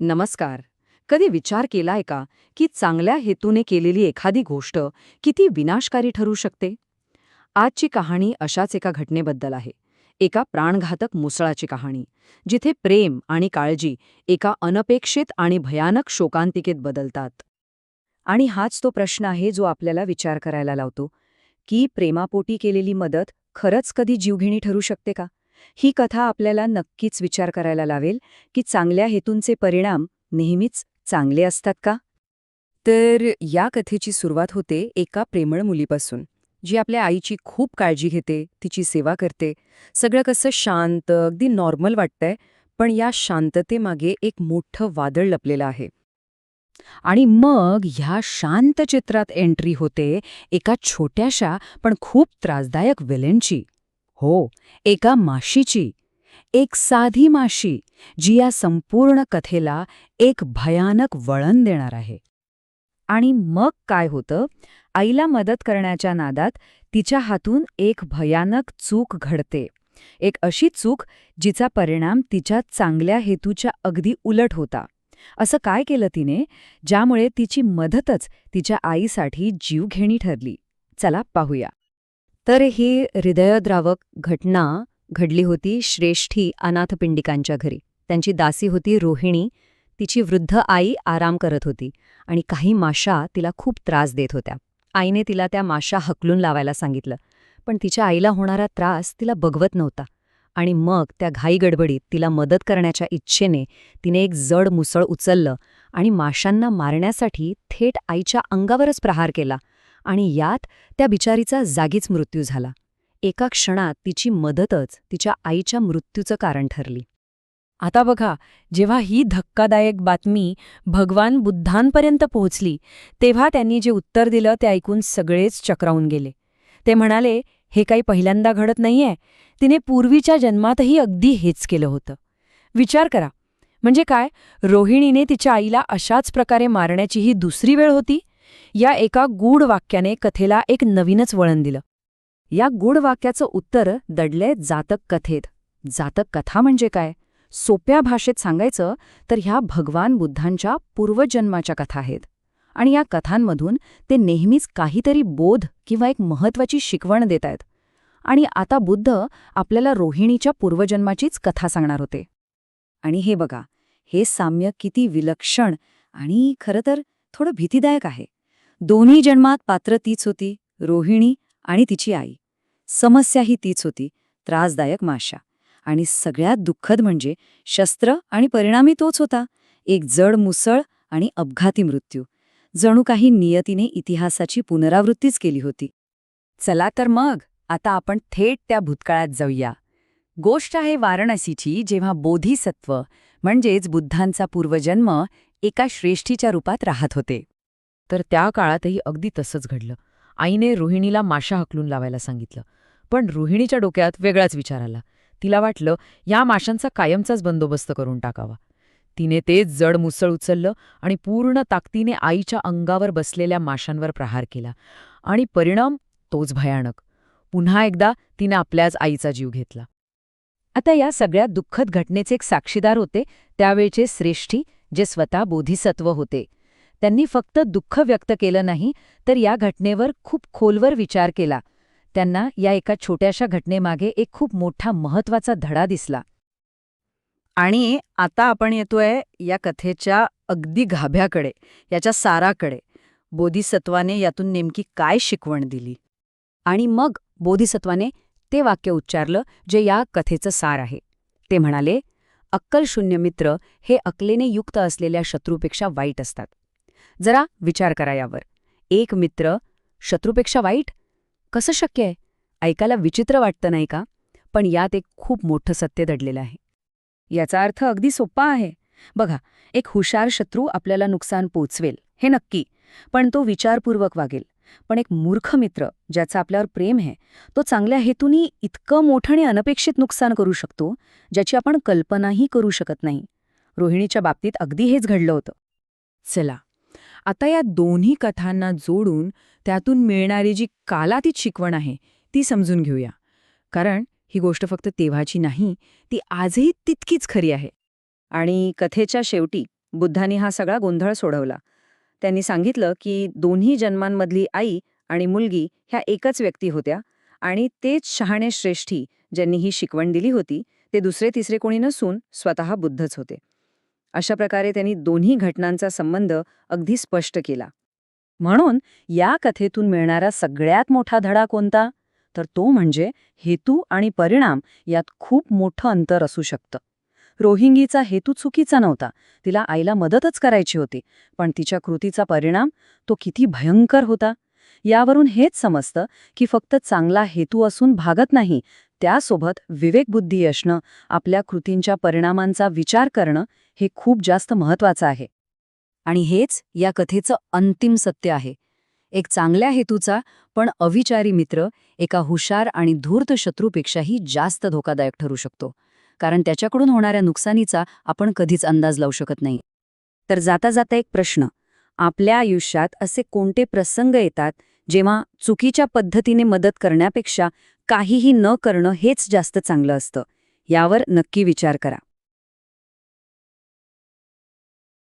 नमस्कार. कधी विचार केलाय का की चांगल्या हेतूने केलेली एखादी गोष्ट किती विनाशकारी ठरू शकते? आजची कहाणी अशाच एका घटनेबद्दल आहे. एका प्राणघातक मुसळाची कहाणी जिथे प्रेम आणि काळजी एका अनपेक्षित आणि भयानक शोकांतिकेत बदलतात. आणि हाच तो प्रश्न आहे जो आपल्याला विचार करायला लावतो की प्रेमापोटी केलेली मदत खरंच कधी जीवघेणी ठरू शकते का? ही कथा आपल्याला नक्कीच विचार करायला लावेल की चांगल्या हेतूंचे परिणाम नेहमीच चांगले असतात का? तर या कथेची सुरुवात होते एका प्रेमळ मुलीपासून जी आपल्या आईची खूप काळजी घेते तिची सेवा करते. सगळं कसं शांत अगदी नॉर्मल वाटतंय पण या शांततेमागे एक मोठं वादळ लपलेलं आहे. आणि मग ह्या शांत चित्रात एंट्री होते एका छोट्याशा पण खूप त्रासदायक विलेनची हो एका माशीची. एक साधी माशी जी या संपूर्ण कथेला एक भयानक वळण देणार आहे. आणि मग काय होतं? आईला मदत करण्याच्या नादात तिच्या हातून एक भयानक चूक घडते. एक अशी चूक जिचा परिणाम तिच्या चांगल्या हेतूच्या अगदी उलट होता. असं काय केलं तिने? ज्यामुळे तिची मदतच तिच्या आईसाठी जीवघेणी ठरली. चला पाहूया. तर ही हृदयद्रावक घटना घडली होती श्रेष्ठी अनाथपिंडिकांच्या घरी. त्यांची दासी होती रोहिणी. तिची वृद्ध आई आराम करत होती आणि काही माशा तिला खूप त्रास देत होत्या. आईने तिला त्या माशा हकलून लावायला सांगितलं पण तिच्या आईला होणारा त्रास तिला बघवत नव्हता आणि मग त्या घाई गडबडीत तिला मदत करण्याच्या इच्छेने तिने एक जड मुसळ उचललं आणि माशांना मारण्यासाठी थेट आईच्या अंगावरच प्रहार केला. आणि यात त्या बिचारीचा जागीच मृत्यू झाला. एका क्षणात तिची मदतच तिच्या आईच्या मृत्यूचं कारण ठरली. आता बघा जेव्हा ही धक्कादायक बातमी भगवान बुद्धांपर्यंत पोहोचली तेव्हा त्यांनी जे उत्तर दिलं ते ऐकून सगळेच चक्रावून गेले. ते म्हणाले हे काही पहिल्यांदा घडत नाहीये. तिने पूर्वीच्या जन्मातही अगदी हेच केलं होतं. विचार करा. म्हणजे काय? रोहिणीने तिच्या आईला अशाच प्रकारे मारण्याची ही दुसरी वेळ होती? या एका गूढ वाक्याने कथेला एक नवीनच वळण दिलं. या गूढ वाक्याचं उत्तर दडलंय जातक कथेत. जातक कथा म्हणजे काय? सोप्या भाषेत सांगायचं तर ह्या भगवान बुद्धांच्या पूर्वजन्माच्या कथा आहेत. आणि या कथांमधून ते नेहमीच काहीतरी बोध किंवा एक महत्वाची शिकवण देत आहेत. आणि आता बुद्ध आपल्याला रोहिणीच्या पूर्वजन्माचीच कथा सांगणार होते. आणि हे बघा हे साम्य किती विलक्षण आणि खरं तर थोडं भीतीदायक आहे. दोन्ही जन्मात पात्र तीच होती रोहिणी आणि तिची आई. समस्याही तीच होती त्रासदायक माशा. आणि सगळ्यात दुःखद म्हणजे शस्त्र आणि परिणामी तोच होता. एक जड मुसळ आणि अपघाती मृत्यू. जणू काही नियतीने इतिहासाची पुनरावृत्तीच केली होती. चला तर मग आता आपण थेट त्या भूतकाळात जाऊया. गोष्ट आहे वाराणसीची जेव्हा बोधिसत्व म्हणजेच बुद्धांचा पूर्वजन्म एका श्रेष्ठीच्या रूपात राहत होते. तर त्या काळातही अगदी तसंच घडलं. आईने रोहिणीला माशा हकलून लावायला सांगितलं. पण रोहिणीच्या डोक्यात वेगळाच विचार आला. तिला वाटलं या माशांचा कायमचाच बंदोबस्त करून टाकावा. तिने तेच जड मुसळ उचललं आणि पूर्ण ताकदीने आईच्या अंगावर बसलेल्या माशांवर प्रहार केला. आणि परिणाम तोच भयानक. पुन्हा एकदा तिने आपल्याच आईचा जीव घेतला. आता या सगळ्या दुःखद घटनेचे एक साक्षीदार होते त्यावेळचे श्रेष्ठी जे स्वतः बोधिसत्व होते. त्यांनी फक्त दुःख व्यक्त केलं नाही तर या घटनेवर खूप खोलवर विचार केला. त्यांना या एका छोट्याशा घटनेमागे एक खूप मोठा महत्त्वाचा धडा दिसला. आणि आता आपण येतोय या कथेच्या अगदी गाभ्याकडे याच्या साराकडे. बोधिसत्वाने यातून नेमकी काय शिकवण दिली? आणि मग बोधिसत्वाने ते वाक्य उच्चारलं जे या कथेचं सार आहे. ते म्हणाले अक्कलशून्य मित्र हे अकलेने युक्त असलेल्या शत्रूपेक्षा वाईट असतात. जरा विचार करा यावर. एक मित्र शत्रूपेक्षा वाईट? कसं शक्य आहे? ऐकायला विचित्र वाटतं नाही का? पण यात एक खूप मोठं सत्य दडलेलं आहे. याचा अर्थ अगदी सोपा आहे. बघा एक हुशार शत्रू आपल्याला नुकसान पोचवेल हे नक्की. पण तो विचारपूर्वक वागेल. पण एक मूर्ख मित्र ज्याचं आपल्यावर प्रेम आहे तो चांगल्या हेतूनी इतकं मोठं आणि अनपेक्षित नुकसान करू शकतो ज्याची आपण कल्पनाही करू शकत नाही. रोहिणीच्या बाबतीत अगदी हेच घडलं होतं. चला आता या दोन्ही कथांना जोडून त्यातून मिळणारी जी कालातीत शिकवण आहे ती समजून घेऊया. कारण ही गोष्ट फक्त तेव्हाची नाही ती आजही तितकीच खरी आहे. आणि कथेच्या शेवटी बुद्धांनी हा सगळा गोंधळ सोडवला. त्यांनी सांगितलं की दोन्ही जन्मांमधली आई आणि मुलगी ह्या एकच व्यक्ती होत्या आणि तेच शहाणे श्रेष्ठी ज्यांनी ही शिकवण दिली होती ते दुसरे तिसरे कोणी नसून स्वतः बुद्धच होते. अशा प्रकारे त्यांनी दोन्ही घटनांचा संबंध अगदी स्पष्ट केला. म्हणून या कथेतून मिळणारा सगळ्यात मोठा धडा कोणता? तर तो म्हणजे हेतू आणि परिणाम यात खूप मोठं अंतर असू शकतं. रोहिंगीचा हेतू चुकीचा नव्हता. तिला आईला मदतच करायची होती पण तिच्या कृतीचा परिणाम तो किती भयंकर होता. यावरून हेच समजतं की फक्त चांगला हेतू असून भागत नाही त्यासोबत विवेकबुद्धी असणं आपल्या कृतींच्या परिणामांचा विचार करणं हे खूप जास्त महत्वाचं आहे. आणि हेच या कथेचं अंतिम सत्य आहे. एक चांगल्या हेतूचा पण अविचारी मित्र एका हुशार आणि धूर्त शत्रूपेक्षाही जास्त धोकादायक ठरू शकतो. कारण त्याच्याकडून होणाऱ्या नुकसानीचा आपण कधीच अंदाज लावू शकत नाही. तर जाता जाता एक प्रश्न. आपल्या आयुष्यात असे कोणते प्रसंग येतात जेव्हा चुकीच्या पद्धतीने मदत करण्यापेक्षा काहीही न करणं हेच जास्त चांगलं असतं. यावर नक्की विचार करा.